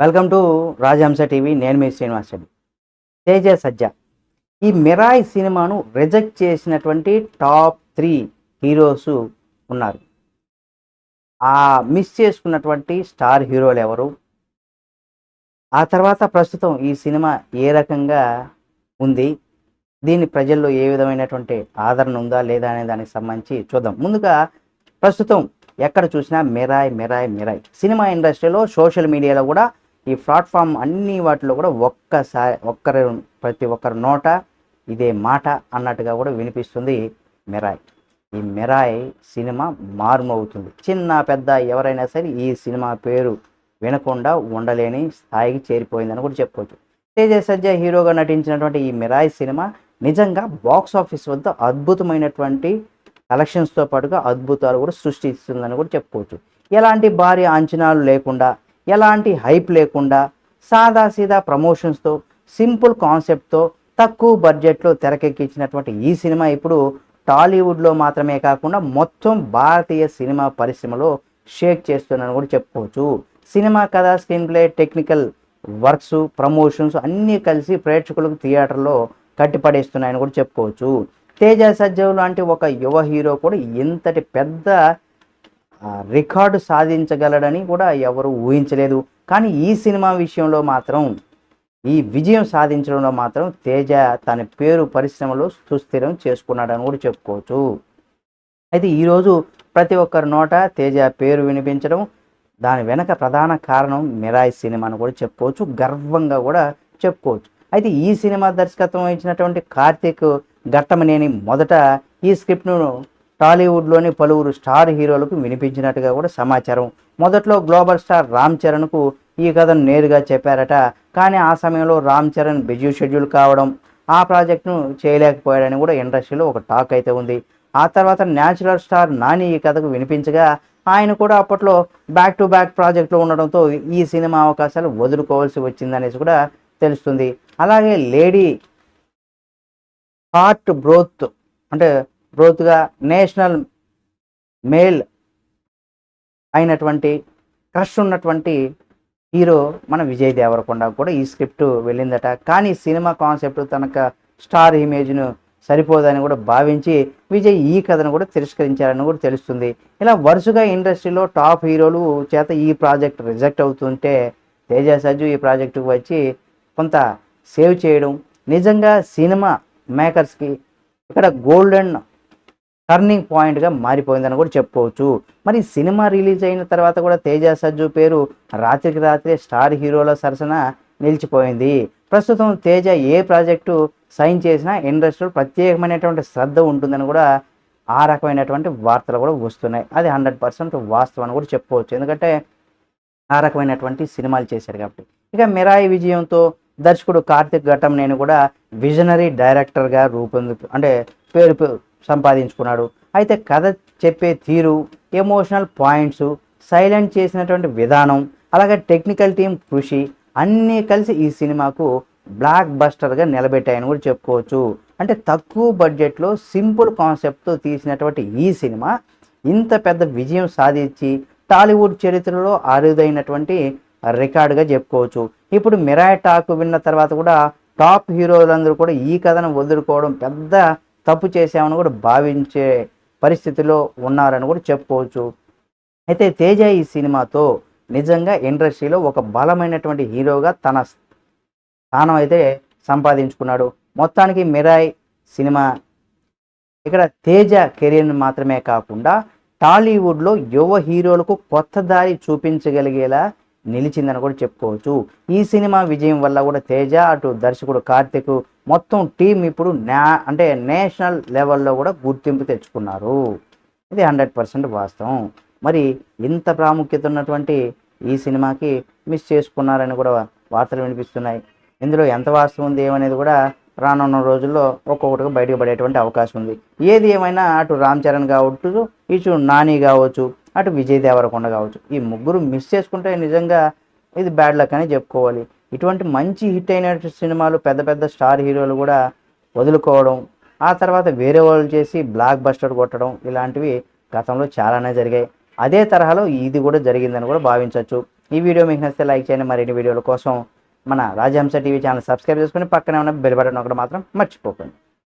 Welcome to రాజహంస TV. నేను మీ శ్రీనివాస్ రెడ్డి. తేజ సజ్జ. ఈ మిరాయ్ సినిమాను రిజెక్ట్ చేసినటువంటి టాప్ త్రీ హీరోస్ ఉన్నారు. ఆ మిస్ చేసుకున్నటువంటి స్టార్ హీరోలు ఎవరు? ఆ తర్వాత ప్రస్తుతం ఈ సినిమా ఏ రకంగా ఉంది? దీని ప్రజల్లో ఏ విధమైనటువంటి ఆదరణ ఉందా లేదా అనే దానికి సంబంధించి చూద్దాం. ముందుగా ప్రస్తుతం ఎక్కడ చూసినా మిరాయ్ మిరాయ్ మిరాయ్. సినిమా ఇండస్ట్రీలో సోషల్ మీడియాలో కూడా ఈ ప్లాట్ఫామ్ అన్ని వాటిలో కూడా ఒక్కసారి ఒక్కరి ప్రతి ఒక్కరి నోట ఇదే మాట అన్నట్టుగా కూడా వినిపిస్తుంది మిరాయ్. ఈ మిరాయ్ సినిమా మారుమవుతుంది. చిన్న పెద్ద ఎవరైనా సరే ఈ సినిమా పేరు వినకుండా ఉండలేని స్థాయికి చేరిపోయిందని కూడా చెప్పుకోవచ్చు తేజ సజ్జ హీరోగా నటించినటువంటి ఈ మిరాయ్ సినిమా నిజంగా బాక్స్ ఆఫీస్ వద్ద అద్భుతమైనటువంటి కలెక్షన్స్తో పాటుగా అద్భుతాలు కూడా సృష్టిస్తుందని కూడా చెప్పుకోవచ్చు ఎలాంటి భారీ అంచనాలు లేకుండా ఎలాంటి హైప్ లేకుండా సాదాసీదా ప్రమోషన్స్తో సింపుల్ కాన్సెప్ట్తో తక్కువ బడ్జెట్లో తెరకెక్కించినటువంటి ఈ సినిమా ఇప్పుడు టాలీవుడ్లో మాత్రమే కాకుండా మొత్తం భారతీయ సినిమా పరిశ్రమలో షేక్ చేస్తుందని కూడా చెప్పుకోవచ్చు. సినిమా కథ screen play technical works promotions అన్నీ కలిసి ప్రేక్షకులకు థియేటర్లో కట్టిపడేస్తున్నాయని కూడా చెప్పుకోవచ్చు. తేజ సజ్జవ్ లాంటి ఒక యువ హీరో కూడా ఇంతటి పెద్ద రికార్డు సాధించగలడని కూడా ఎవరు ఊహించలేదు. కానీ ఈ సినిమా విషయంలో మాత్రం ఈ విజయం సాధించడంలో మాత్రం తేజ తన పేరు పరిశ్రమలో సుస్థిరం చేసుకున్నాడని కూడా చెప్పుకోవచ్చు. అయితే ఈరోజు ప్రతి ఒక్కరి నోట తేజ పేరు వినిపించడం దాని వెనక ప్రధాన కారణం మిరాయి సినిమా అని కూడా చెప్పుకోవచ్చు. గర్వంగా కూడా చెప్పుకోవచ్చు. అయితే ఈ సినిమా దర్శకత్వం వహించినటువంటి కార్తీక్ ఘట్టమనేని మొదట ఈ స్క్రిప్ట్ను టాలీవుడ్లోని పలువురు స్టార్ హీరోలకు వినిపించినట్టుగా కూడా సమాచారం. మొదట్లో గ్లోబల్ స్టార్ రామ్ చరణ్కు ఈ కథను నేరుగా చెప్పారట. కానీ ఆ సమయంలో రామ్ చరణ్ బిజీ షెడ్యూల్ కావడం ఆ ప్రాజెక్ట్ను చేయలేకపోయాడని కూడా ఇండస్ట్రీలో ఒక టాక్ అయితే ఉంది. ఆ తర్వాత న్యాచురల్ స్టార్ నాని ఈ కథకు వినిపించగా ఆయన కూడా అప్పట్లో బ్యాక్ టు బ్యాక్ ప్రాజెక్టులో ఉండడంతో ఈ సినిమా అవకాశాలు వదులుకోవాల్సి వచ్చిందనేసి కూడా తెలుస్తుంది. అలాగే లేడీ హార్ట్ బ్రోత్ అంటే బ్రోత్గా నేషనల్ మేల్ అయినటువంటి క్రష్ ఉన్నటువంటి హీరో మన విజయ్ దేవరకొండ కూడా ఈ స్క్రిప్ట్ వెళ్ళిందట. కానీ సినిమా కాన్సెప్ట్ తనక స్టార్ ఇమేజ్ను సరిపోదని కూడా భావించి విజయ్ ఈ కథను కూడా తిరస్కరించారని కూడా తెలుస్తుంది. ఇలా వరుసగా ఇండస్ట్రీలో టాప్ హీరోలు చేత ఈ ప్రాజెక్ట్ రిజెక్ట్ అవుతుంటే తేజ సజ్జు ఈ ప్రాజెక్టుకు వచ్చి కొంత సేవ్ చేయడం నిజంగా సినిమా మేకర్స్కి ఇక్కడ గోల్డెన్ టర్నింగ్ పాయింట్గా మారిపోయిందని కూడా చెప్పుకోవచ్చు. మరి సినిమా రిలీజ్ అయిన తర్వాత కూడా తేజ సజ్జు పేరు రాత్రికి రాత్రే స్టార్ హీరోల సరసన నిలిచిపోయింది. ప్రస్తుతం తేజ ఏ ప్రాజెక్టు సైన్ చేసినా ఇండస్ట్రీలో ప్రత్యేకమైనటువంటి శ్రద్ధ ఉంటుందని కూడా ఆ రకమైనటువంటి వార్తలు కూడా వస్తున్నాయి. అది హండ్రెడ్ పర్సెంట్ వాస్తవం అని కూడా చెప్పుకోవచ్చు. ఎందుకంటే ఆ రకమైనటువంటి సినిమాలు చేశారు కాబట్టి. ఇక మిరాయి విజయంతో దర్శకుడు కార్తిక్ ఘటం నేను కూడా విజనరీ డైరెక్టర్గా రూపొంది అంటే పేరు సంపాదించుకున్నాడు. అయితే కథ చెప్పే తీరు ఎమోషనల్ పాయింట్స్ సైలెంట్ చేసినటువంటి విధానం అలాగే టెక్నికల్ టీం కృషి అన్నీ కలిసి ఈ సినిమాకు బ్లాక్ బస్టర్గా నిలబెట్టాయని కూడా చెప్పుకోవచ్చు. అంటే తక్కువ బడ్జెట్లో సింపుల్ కాన్సెప్ట్తో తీసినటువంటి ఈ సినిమా ఇంత పెద్ద విజయం సాధించి టాలీవుడ్ చరిత్రలో అరుదైనటువంటి రికార్డుగా చెప్పుకోవచ్చు. ఇప్పుడు మిరాయ్ టాక్ విన్న తర్వాత కూడా టాప్ హీరోలందరూ కూడా ఈ కథను వదులుకోవడం పెద్ద తప్పు చేశామని కూడా భావించే పరిస్థితిలో ఉన్నారని కూడా చెప్పుకోవచ్చు. అయితే తేజ ఈ సినిమాతో నిజంగా ఇండస్ట్రీలో ఒక బలమైనటువంటి హీరోగా తన స్థానం అయితే సంపాదించుకున్నాడు. మొత్తానికి మిరాయ్ సినిమా ఇక్కడ తేజ కెరీర్ మాత్రమే కాకుండా టాలీవుడ్లో యువ హీరోలకు కొత్త దారి చూపించగలిగేలా నిలిచిందని కూడా చెప్పుకోవచ్చు. ఈ సినిమా విజయం వల్ల కూడా తేజ అటు దర్శకుడు కార్తిక్ మొత్తం టీం ఇప్పుడు నా అంటే నేషనల్ లెవెల్లో కూడా గుర్తింపు తెచ్చుకున్నారు. ఇది హండ్రెడ్ పర్సెంట్ వాస్తవం. మరి ఇంత ప్రాముఖ్యత ఉన్నటువంటి ఈ సినిమాకి మిస్ చేసుకున్నారని కూడా వార్తలు వినిపిస్తున్నాయి. ఇందులో ఎంత వాస్తవం ఉంది ఏమనేది కూడా రానున్న రోజుల్లో ఒక్కొక్కటిగా బయటకు పడేటువంటి అవకాశం ఉంది. ఏది ఏమైనా అటు రామ్ చరణ్ కావచ్చు ఇటు నాని కావచ్చు అటు విజయ్ దేవరకొండ కావచ్చు. ఈ ముగ్గురు మిస్ చేసుకుంటే నిజంగా ఇది బ్యాడ్ లక్ అని చెప్పుకోవాలి. ఇటువంటి మంచి హిట్ అయిన సినిమాలు పెద్ద పెద్ద స్టార్ హీరోలు కూడా వదులుకోవడం ఆ తర్వాత వేరే వాళ్ళు చేసి బ్లాక్ బస్టర్ కొట్టడం ఇలాంటివి గతంలో చాలానే జరిగాయి. అదే తరహాలో ఇది కూడా జరిగిందని కూడా భావించవచ్చు ఈ వీడియో మీకు నచ్చితే లైక్ చేయండి. మరిన్ని వీడియోల కోసం మన రాజహంస టీవీ ఛానల్ సబ్స్క్రైబ్ చేసుకుని పక్కనే ఉన్న బెల్ బటన్ ఒకటి మాత్రం మర్చిపోకండి.